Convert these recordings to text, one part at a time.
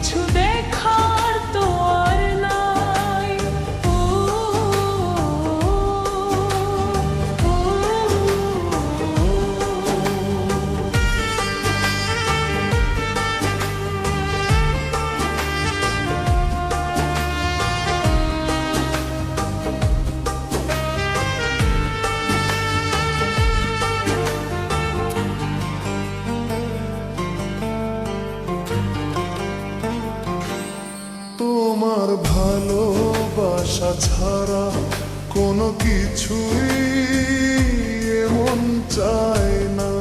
কিছু তোমার ভালোবাসা ছাড়া কোনো কিছুই এমন চায় না।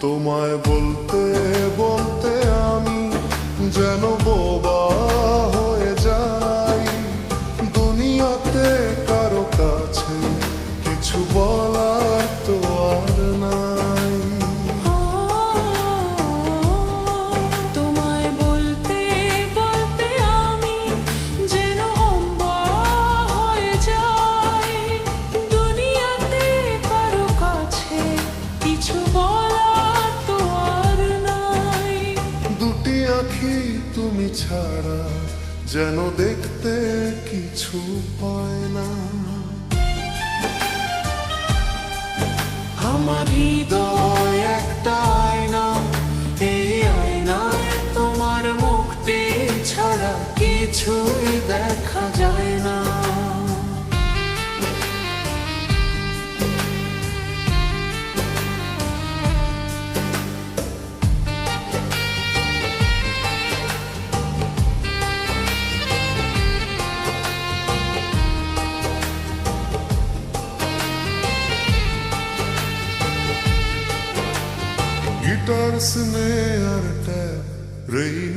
তোমায় বলতে বলতে আমি যেন তুমি ছাড়া যেন দেখতে কিছু পায় না। আমার হৃদয় একটা আয়না, এই আয়না তোমার মুক্তি ছাড়া কিছুই দেখা Guitar, snare, tap, rain,